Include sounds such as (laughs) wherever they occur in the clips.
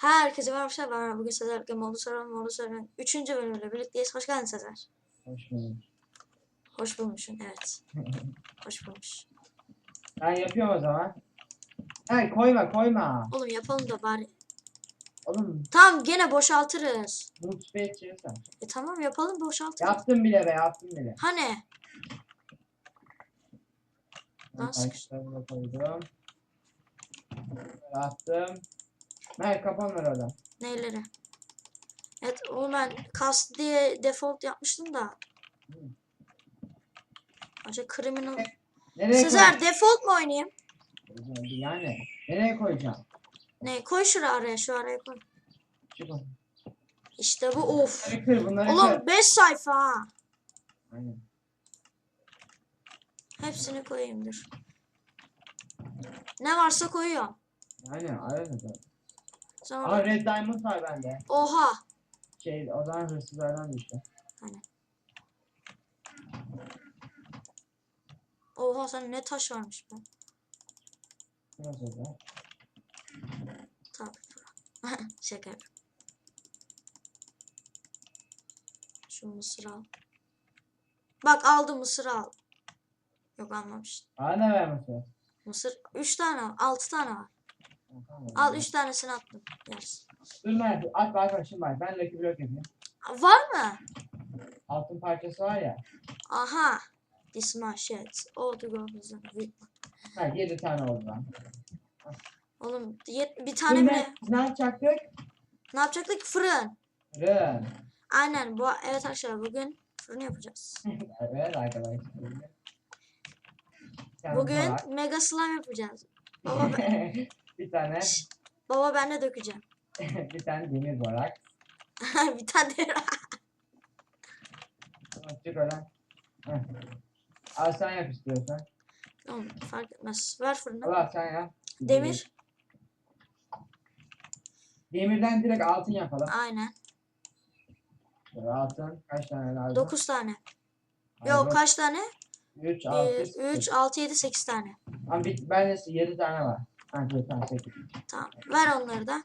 Herkese merhaba arkadaşlar. Bugün Sezer'le Modu Soran Modu Soran 3. bölümüyle birlikteyiz. Hoş geldin Sezer. Hoş bulduk. Hoş bulmuşsun evet. (laughs) Hoş bulmuş. Ben yapıyorum o zaman. Hayır koyma koyma. Oğlum yapalım da bari. Oğlum Tamam gene boşaltırız. bunu tüfeğe çevirsen. E tamam yapalım boşaltırız. Yaptım bile be yaptım bile. Hani? Nasıl? taşlarımı da koydum. Böyle attım. Mer kapan ver oradan. Neyleri? Evet onu ben cast diye default yapmıştım da. Acaba criminal. Nereye Sezer default mu oynayayım? Yani nereye koyacağım? Ne koy şuraya araya şu araya koy. İşte bu of. Bunları kır bunları kır. Oğlum 5 sayfa ha. Aynen. Hepsini koyayım dur. Ne varsa koyuyorum. Aynen aynen. Sonra Aa Red Diamond var bende. Oha. Şey o zaman hırsızlardan düştü. Oha sen ne taş varmış be. Nasıl oldu? Tabii. Şaka. Şu mısır al. Bak aldım mısır al. Yok almamış. Aa ne vermesi? Mısır 3 tane var. 6 tane var. Al 3 tanesini attım. Yersin. Dur Mert at bak bak şimdi bak ben Lucky Block yapayım. Var mı? Altın parçası var ya. Aha. This my shit. All to go hızlı. Ha 7 tane oldu lan. Oğlum yet- bir tane Şimdi bile. ne yapacaktık? Ne yapacaktık? Fırın. Fırın. Aynen bu evet arkadaşlar bugün fırın yapacağız. (laughs) evet arkadaşlar. Bugün mega slime yapacağız. (laughs) Baba ben, bir tane Şşş, baba ben de dökeceğim. (laughs) bir tane demir borak. (laughs) bir tane de Tamam, Çık oradan. Heh. Al sen yap istiyorsan. Oğlum, fark etmez. Ver fırını. Allah sen yap. Demir. Demirden direkt altın yapalım. Aynen. Böyle altın kaç tane lazım? 9 tane. Yok kaç tane? 3, 1, 6, 3, 6, 7, 8 tane. Bir, bende 7 tane var. Dur, tamam 8. Tamam. Ver onları da.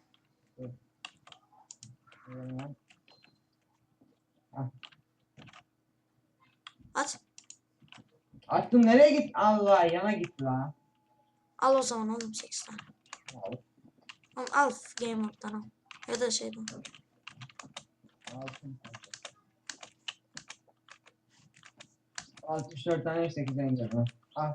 At. Attım nereye git? Allah yana gitti lan. Al o zaman oğlum 8 tane. Oğlum al game mode'dan al. Ya da şeyden. Altın parçası. 64 tane 8 indirdim. Al.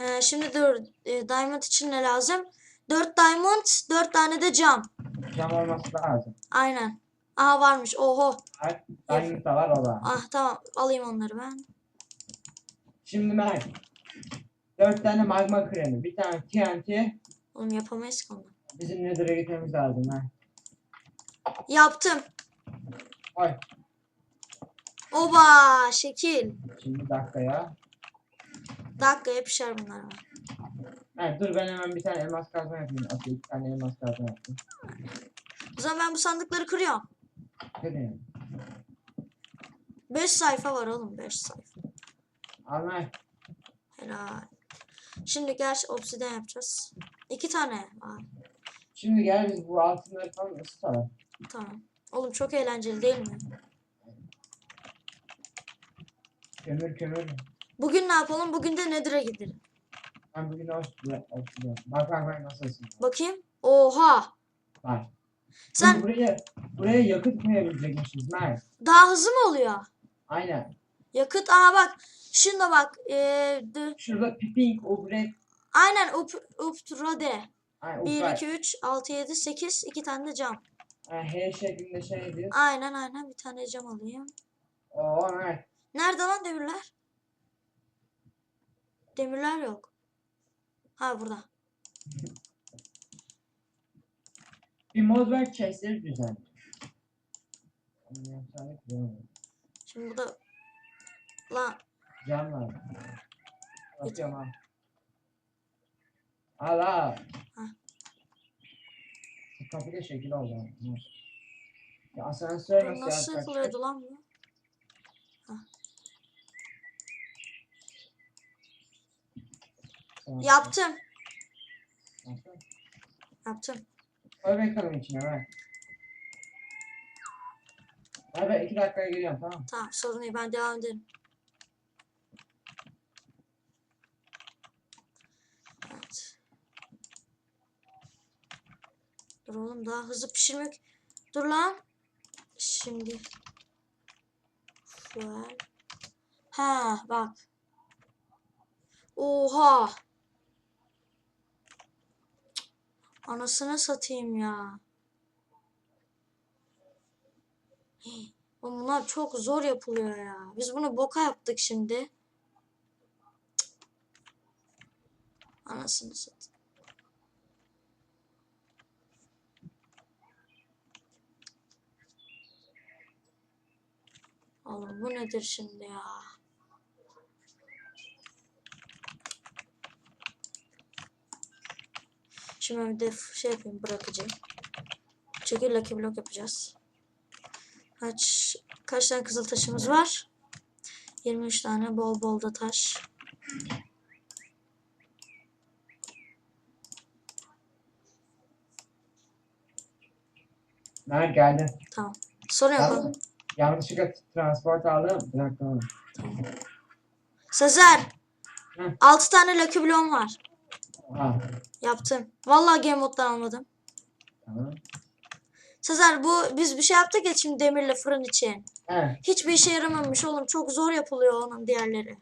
Ee, şimdi dur. e, diamond için ne lazım? 4 diamond, 4 tane de cam. Cam olması lazım. Aynen. Aha varmış. Oho. Var. Diamond da var o da. Ah tamam. Alayım onları ben. Şimdi Mert. 4 tane magma kremi. Bir tane TNT. Oğlum yapamayız ki onu. Bizim Nether'a gitmemiz lazım ha. Yaptım. Oy. Oba şekil. Şimdi bir dakikaya. Dakikaya pişer bunlar. ama. Evet dur ben hemen bir tane elmas kazma yapayım. Atayım. Bir tane elmas kazma yapayım. O zaman ben bu sandıkları kırıyorum. Kırayım. 5 sayfa var oğlum 5 sayfa. Mert. Helal. Şimdi gerçi obsidian yapacağız. 2 tane var. Şimdi gel biz bu altınları falan ısıtalım. Tamam. Oğlum çok eğlenceli değil mi? Kömür kömür. Bugün ne yapalım? Bugün de Nether'a gidelim. Ben bugün ısıtıyorum. Bak bak bak nasıl ısıtıyor. Bakayım. Oha. Bak. Sen buraya, buraya yakıt koyabilecekmişiz Mert. daha hızlı mı oluyor? Aynen. Yakıt. Aa bak. Şuna bak. Ee, d- Şurada pipink, ubret, aynen up, uptrade. ay, 1, ubret. 2, 3, 6, 7, 8. 2 tane de cam. Yani H şeklinde şeydi. Aynen aynen. Bir tane de cam alayım. Oo Mert. Nerede lan demirler? Demirler yok. Ha burada. Bir mod ver yapsaydık bilemedim. Şimdi burada lan Cam var. Atıyorum al. Al al. Ha. Kapıda şekil oldu. Ya asansör nasıl nasıl yapacak? yapılıyordu lan bu? Yaptım. Yaptın. Yaptım. Koy bakalım içine ver. Ver ben iki dakikaya geliyorum tamam. Tamam sorun değil ben devam ederim. Evet. Dur oğlum daha hızlı pişirmek. Dur lan. Şimdi. Fuel. Ha bak. Oha. Anasını satayım ya. Bunlar çok zor yapılıyor ya. Biz bunu boka yaptık şimdi. Anasını satayım. Oğlum bu nedir şimdi ya? Şimdi bir de şey yapayım bırakacağım. Çünkü lucky block yapacağız. Kaç kaç tane kızıl taşımız var? 23 tane bol bol da taş. Mer geldi. Tamam. Aldım. oğlum. Yanlışlıkla transport aldım. Dakika oğlum. Sezer. Hı. 6 tane lucky block'um var. Ha. Yaptım. Vallahi game moddan almadım. Tamam. Sezer bu biz bir şey yaptık ya şimdi demirle fırın için. He. Hiçbir işe yaramamış oğlum. Çok zor yapılıyor onun diğerleri.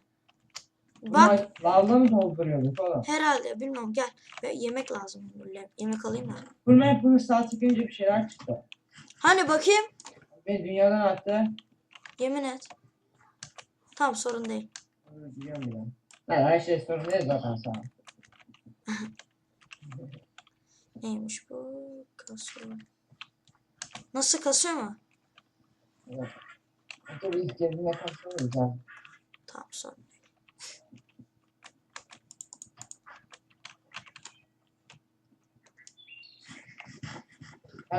Bak lavla mı dolduruyorduk oğlum? herhalde bilmiyorum gel. Ve yemek lazım. Böyle Yemek alayım da. Bunlar bunu saat çıkınca bir şeyler çıktı. Hani bakayım. Beni dünyadan attı. Yemin et. Tamam sorun değil. Biliyorum biliyorum. Ben her şey sorun değil zaten sana. (laughs) Neymiş bu? Kasıyor. Nasıl kasıyor mu? Evet. Tabii ilk kendine kalsana ha. Tamam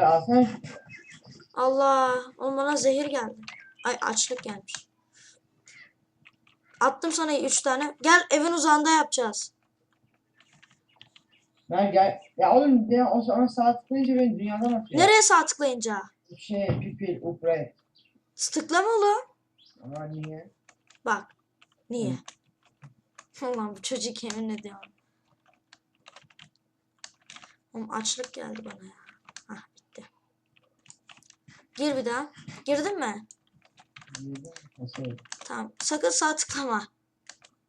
alsana. Allah. Oğlum bana zehir geldi. Ay açlık gelmiş. Attım sana üç tane. Gel evin uzağında yapacağız. Ben gel. Ya oğlum ya o zaman saat çıkınca beni dünyadan atıyor. Nereye sağ tıklayınca? Şey pipil upgrade. Tıklama oğlum. Ama niye? Bak. Niye? (laughs) Ulan bu çocuk yemin ediyorum. Oğlum açlık geldi bana ya. Hah bitti. Gir bir daha. Girdin mi? Nasıl? Tamam. Sakın sağ tıklama.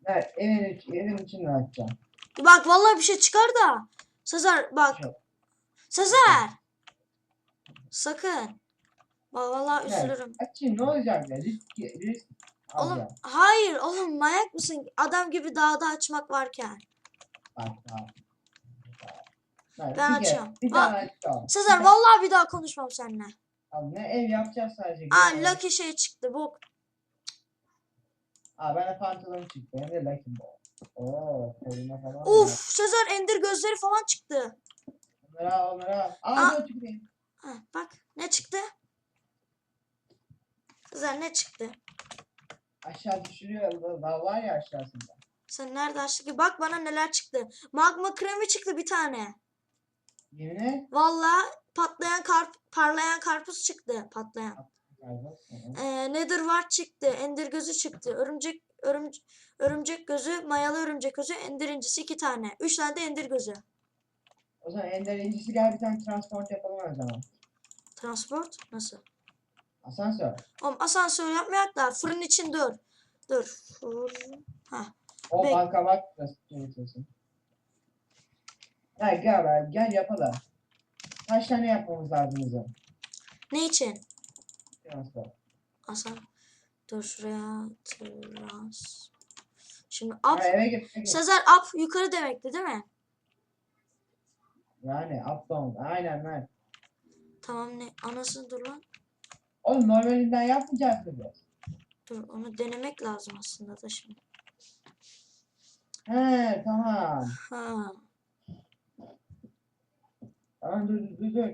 Ben evin, evin içinde açacağım. Bak vallahi bir şey çıkar da. Sezer bak. Yok. Sezer. Sakın. Bak vallahi üzülürüm. Açayım ne olacak ya? Risk, risk Oğlum alacağım. hayır oğlum manyak mısın? Adam gibi dağda açmak varken. Bak bak. Ben, Ben açıyorum. Bir tane açacağım. Sezer vallahi bir daha konuşmam seninle. Abi ne ev yapacağız sadece. Aa lucky şey çıktı bu. Aa ben de pantolon çıktı. Hem de Lucky Ball. Oo koluna falan. var. Uf Sezer ender gözleri falan çıktı. Onları al. Aa, Aa. Ha, bak ne çıktı? Sezer ne çıktı? Aşağı düşürüyor. Daha var ya aşağısında. Sen nerede açtı ki? Bak bana neler çıktı. Magma kremi çıktı bir tane. Yemin et. Vallahi patlayan karp parlayan karpuz çıktı. Patlayan. Ee, Nether var çıktı. Ender gözü çıktı. Örümcek örümcek örümcek gözü, mayalı örümcek gözü, ender incisi iki tane. Üç tane de ender gözü. O zaman Ender incisi gel bir tane transport yapalım o zaman. Transport nasıl? Asansör. Oğlum asansör yapmayak da fırın için dur. Dur. Fırın. Ha. O Bek- banka bak nasıl çalışıyorsun. Gel gel be, gel yapalım. Kaç tane yapmamız lazım bizim? Ne için? Transport. Asan. Dur şuraya. Trans. Şimdi up. Sezer up yukarı demekti değil mi? Yani up down. Aynen lan. Tamam ne? Anasını dur lan. Oğlum normalinden yapmayacağız mı? Dur onu denemek lazım aslında da şimdi. He tamam. Ha. Tamam dur dur dur.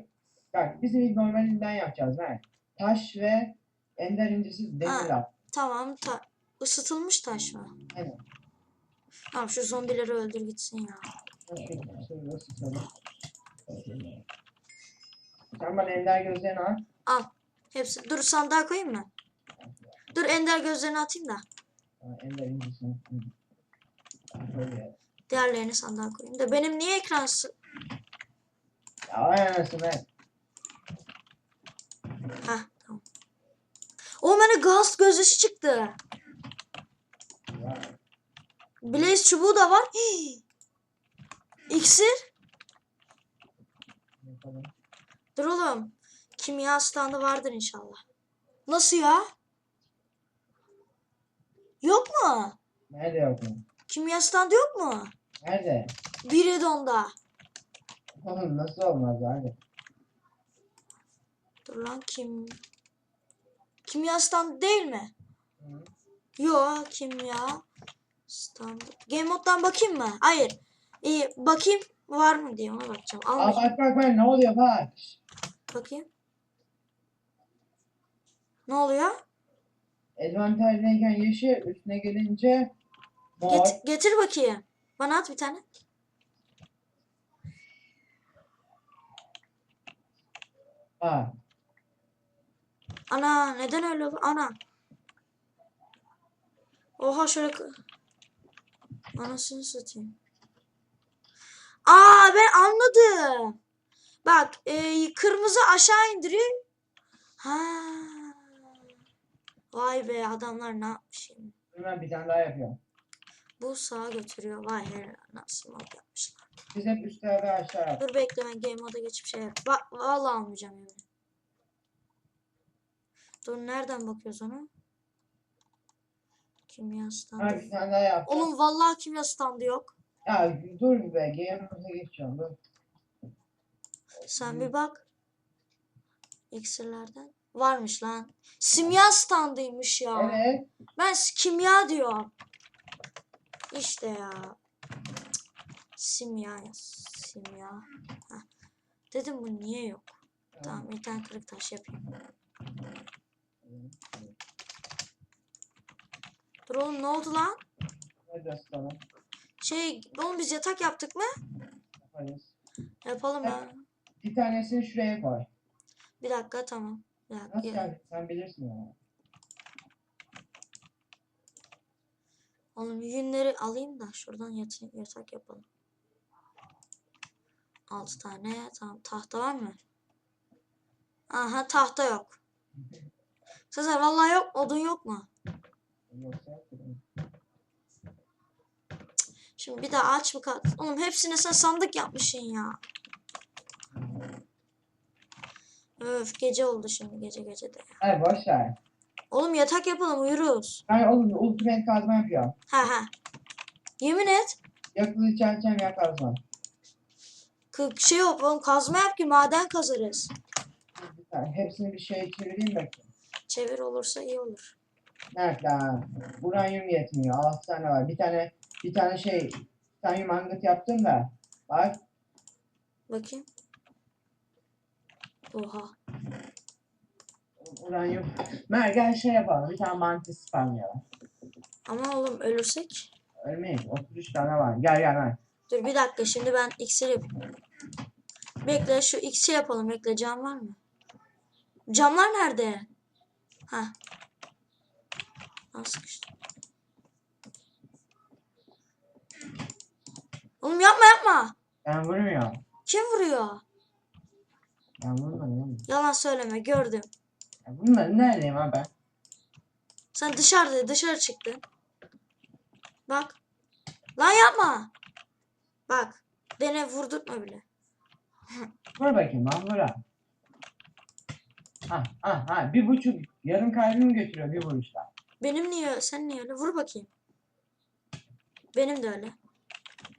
Bak biz ilk normalinden yapacağız lan. Taş ve ender incisi demir yap. Tamam. Ta ısıtılmış taş mı? Aynen. Tamam şu zombileri öldür gitsin ya. Sen bana ender gözlerini al. Al. Hepsi. Dur sandığa koyayım mı? Dur ender gözlerini atayım da. Ender incisini. Diğerlerini sandığa koyayım da. Benim niye ekran Ya anasını. Heh tamam. O bana gaz gözüsü çıktı. Blaze çubuğu da var. Hii. (gasps) İksir. Dur oğlum. Kimya standı vardır inşallah. Nasıl ya? Yok mu? Nerede yok mu? Kimya standı yok mu? Nerede? Biridon'da. Oğlum nasıl olmaz abi? Dur lan kim? Kimya standı değil mi? Hı. Yo kimya standı. Game moddan bakayım mı? Hayır. İyi bakayım var mı diye ona bakacağım. Aa Almayacağım. bak bak bak ne oluyor bak. Bakayım. Ne oluyor? Advantage'deyken yeşil üstüne gelince mor. Get- getir bakayım. Bana at bir tane. Ha. Ana neden öyle oldu? Ana. Oha şöyle Anasını satayım. Aa ben anladım. Bak e, kırmızı aşağı indiriyor. Ha. Vay be adamlar ne yapmış şimdi. Ben bir tane daha yapıyorum. Bu sağa götürüyor. Vay helal nasıl mod yapmışlar. Biz hep üstte ve aşağı. Dur bekle ben game moda geçip şey yap. Va vallahi almayacağım yani. Dur nereden bakıyoruz ona? Kimya Ha standı. bir tane daha. Oğlum vallahi kimya standı yok. Ya dur bir be. Game'imize geçiyorum. Dur. Sen bir bak. İksirlerden. Varmış lan. Simya standıymış ya. Evet. Ben kimya diyorum. İşte ya. Simya ya. Simya. Heh. Dedim bu niye yok? Tamam bir tane kırık taş yapayım. Dur oğlum ne oldu lan? Hadi aslanım. Şey oğlum biz yatak yaptık mı? Yaparız. Yapalım ya. Bir tanesini şuraya koy. Bir dakika tamam. Bir dakika. Nasıl ya. yani? Sen bilirsin ya. Oğlum yünleri alayım da şuradan yat yatak yapalım. 6 tane. Tamam. Tahta var mı? Aha tahta yok. (laughs) Sezer vallahi yok. Odun yok mu? Şimdi bir daha aç mı kat? Oğlum hepsine sen sandık yapmışsın ya. Öf gece oldu şimdi gece gece de. Hayır boş ver. Oğlum yatak yapalım uyuruz. Ben oğlum ultimate kazma yapıyorum. Ha ha. Yemin et. Yakılı çelçem ya kazma. K- şey yok oğlum kazma yap ki maden kazarız. Tane. Hepsini bir şeye çevireyim bakayım. Çevir olursa iyi olur. Nerede lan? Uranyum yetmiyor. 6 tane var. Bir tane bir tane şey titanyum angut yaptım da. Bak. Bakayım. Oha. Uranyum. Mer gel şey yapalım. Bir tane mantis spamlayalım. Ama oğlum ölürsek. Ölmeyiz. 33 tane var. Gel gel gel. Dur bir dakika şimdi ben iksir yapayım. Bekle şu iksir yapalım. Bekle cam var mı? Camlar nerede? Ha. Al. Oğlum yapma yapma. Ben vurmuyorum. Kim vuruyor? Ben vurmadım. Yalan söyleme gördüm. Ben vurmadım. Neredeyim abi ben? Sen dışarıda dışarı çıktın. Bak. Lan yapma. Bak. Dene vurdurtma bile. Vur bakayım lan vur ha. Ha ha ha. Bir buçuk. Yarım kalbimi götürüyor bir vuruşla. Benim niye sen niye öyle? Vur bakayım. Benim de öyle.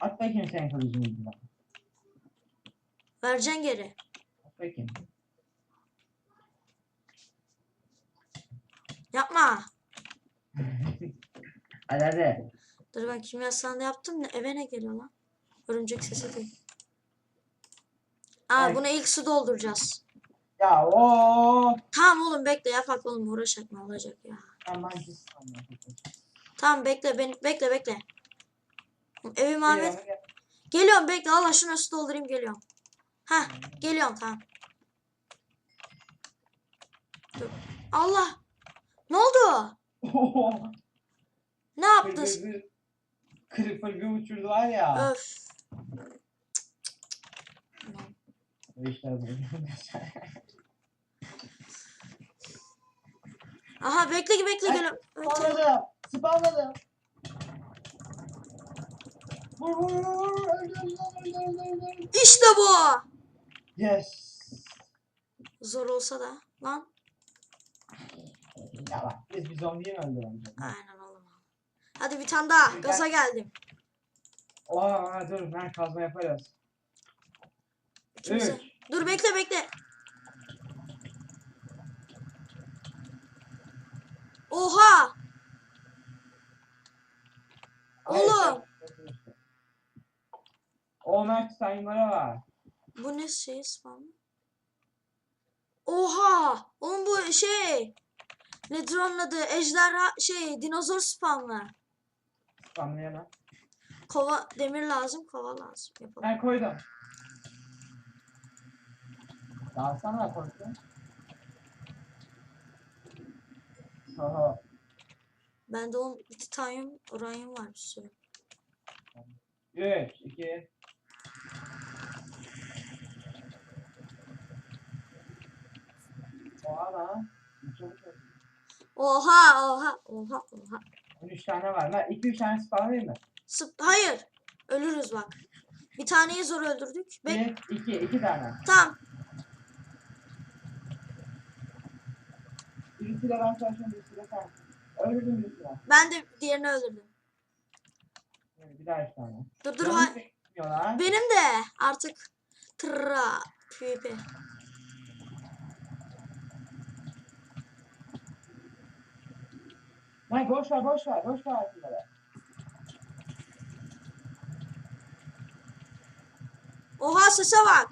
At bakayım senin kılıcını ucuna. Vereceksin geri. At bakayım. Yapma. (laughs) Hadi hadi. Dur ben kimyasalını yaptım da eve ne geliyor lan? Örümcek sesi değil. Aa Ay. buna ilk su dolduracağız. Ya o. Tamam oğlum bekle yapak oğlum uğraşak ne olacak ya. Tamam bekle beni bekle bekle. Evi Ahmet. Geliyorum, gel. Geliyorum bekle Allah şunu su doldurayım geliyorum. Heh geliyorum tamam. Dur. Allah. Ne oldu? (laughs) Ne yaptın? Creeper bir uçurdu var ya. Öf. (laughs) Bu işler bu. Aha bekle bekle. Evet, Spamladım. Spamladım. Vur vur vur öldür. İşte bu. Yes. Zor olsa da. Lan. Ya bak biz bir zombiyi mi öldürelim? Aynen oğlum. Hadi bir tane daha. Gaza geldim. Oha dur ben kazma yaparız. Kimse. Üç. Dur bekle bekle. Oha. Oğlum. O Mert timer'a var. Bu ne şey spam? Oha! Oğlum bu şey. Nedir onun adı? Ejderha şey dinozor spamlı. Spamlayamam. Kova demir lazım, kova lazım. Yapalım. Ben koydum. Dalsana korku. Oho. Bende on bir titanyum, uranyum var bir sürü. 3, 2. Oha lan. Oha, oha, oha, oha. 13 tane var. Ben 2-3 tane spamlayayım mı? Sıp Hayır. Ölürüz bak. Bir taneyi zor öldürdük. Bek 1, 2, 2 tane. tamam. Birisiyle ben çalışıyorum, birisiyle sen. Öldürdüm birisiyle. Ben de diğerini öldürdüm. Evet, Bir daha 3 tane. Dur dur. Ha- çekmiyorlar. Benim de artık tra PvP. Lan boş ver, boş ver, boş ver şunları. Oha sese bak.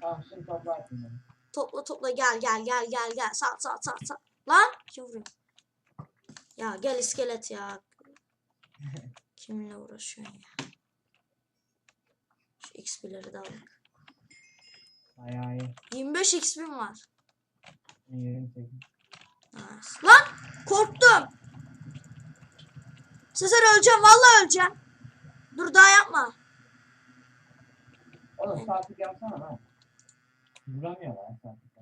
Tamam şimdi topla şunları. Topla topla gel gel gel gel gel. Sat sat sat sat. Lan vuruyor? Ya gel iskelet ya. (laughs) Kiminle uğraşıyorsun ya? Şu XP'leri de alalım. Bayağı iyi. 25 XP'm var. 28. Nice. Lan korktum. Sezer öleceğim vallahi öleceğim. Dur daha yapma. Oğlum saatlik yapsana lan. Vuramıyorlar saatlik.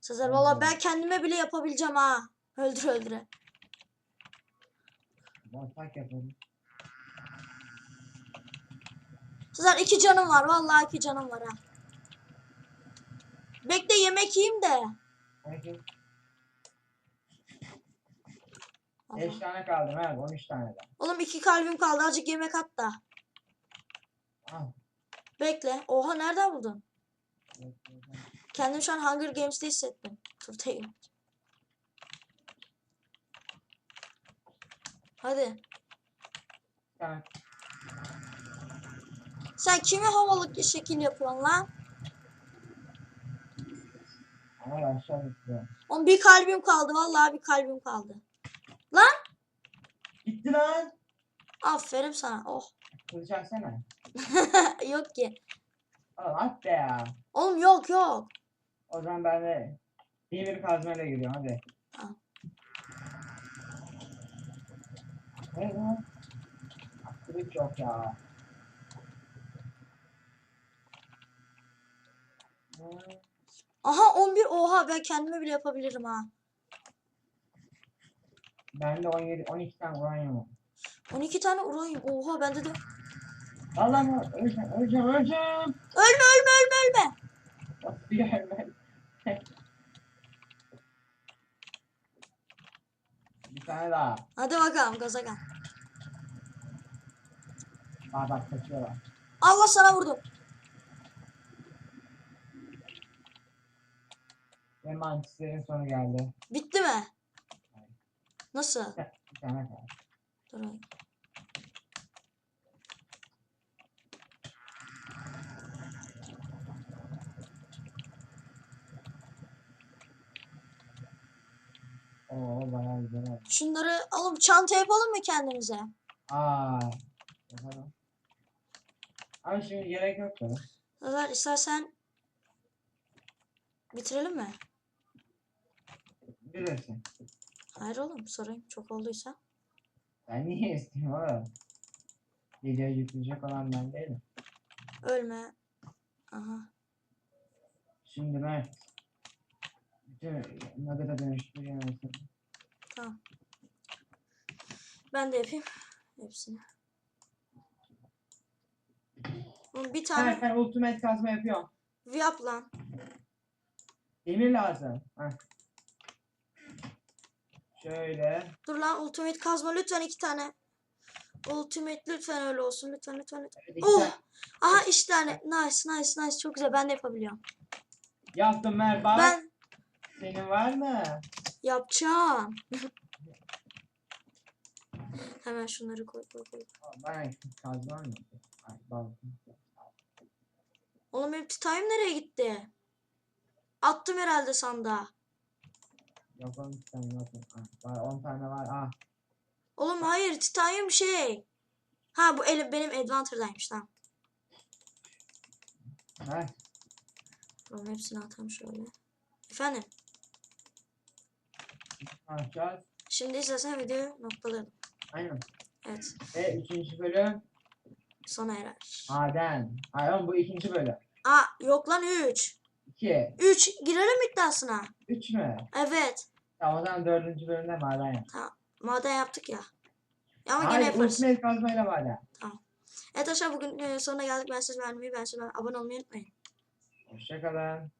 Sezer vallahi ben kendime bile yapabileceğim ha. Öldür öldüre. Yapalım. Sezer iki canım var vallahi iki canım var ha. Bekle yemek yiyeyim de. Peki. Allah. 5 tane kaldı Merhaba 13 tane daha. Oğlum iki kalbim kaldı azıcık yemek at da. Al. Bekle. Oha nereden buldun? Kendimi şu an Hunger Games'te hissettim. Turtayım. Hadi. Tamam. Sen kimi havalı şekil yapıyorsun lan? Oğlum bir kalbim kaldı. Vallahi bir kalbim kaldı. Lan! Gitti lan. Aferin sana. Oh. Kılıç açsana. (laughs) yok ki. At be ya. Oğlum yok yok. O zaman ben de demir kazmayla giriyorum hadi. Tamam. Ne lan? Kılıç yok ya. Aha 11. Oha ben kendime bile yapabilirim ha. Bende 17, 12 tane uranyum var. 12 tane uranyum. Oha bende de. Mı? Öleceğim, öleceğim, öleceğim. Ölme ölme ölme ölme. Nasıl? (laughs) Bir tane daha. Hadi bakalım gaza gel. Bak bak kaçıyorlar. Allah sana vurdum. Ve mantislerin sonu geldi. Bitti mi? Nasıl? Bir tane kaldı. Dur Oo bayağı güzel oldu. Şunları alıp çanta yapalım mı kendimize? Aa. Yapalım. Ama şimdi gerek yok da. Ömer istersen bitirelim mi? Bilirsin. Hayır oğlum sorayım çok olduysa. Ben niye isteyeyim oğlum? Videoyu yükleyecek olan ben değilim. Ölme. Aha. Şimdi Mert. Nugget'a dönüştürüyor mesela. Tamam. Ben de yapayım hepsini. Oğlum bir tane Mert ben ultimate kazma yapıyorum. yap lan. Demir lazım. Heh. Şöyle. Dur lan ultimate kazma lütfen iki tane. Ultimate lütfen öyle olsun lütfen lütfen lütfen. Evet, Oh! tane- Aha iki tane. Nice nice nice çok güzel ben de yapabiliyorum. Yaptım Mert bak. Ben Senin var mı? yapacağım. (laughs) Hemen şunları koy koy koy. Ben kazmam mı? Ay, bal. Oğlum benim titanyum nereye gitti? Attım herhalde sandığa. Yok 10 tane yok. Var 10 tane var. Ah. Oğlum hayır titanyum şey. Ha bu el, benim Adventure'daymış tamam. Mert. Oğlum hepsini atalım şöyle. Efendim yapacağız? şimdi istersen videoyu noktalayalım. Aynen. Evet Ve üçüncü bölüm sona erer. maden. Ay oğlum bu ikinci bölüm. Aa yok lan 3. 2. 3 girelim iddiasına. 3 mü? Evet. Tamam o zaman dördüncü bölümde maden yap. Maden yaptık ya. Ama Hayır gene yaparız. ultimate kazmayla maden. Evet arkadaşlar bugün e, sonuna geldik. Ben siz beğenmeyi, ben siz abone olmayı unutmayın. Hoşçakalın.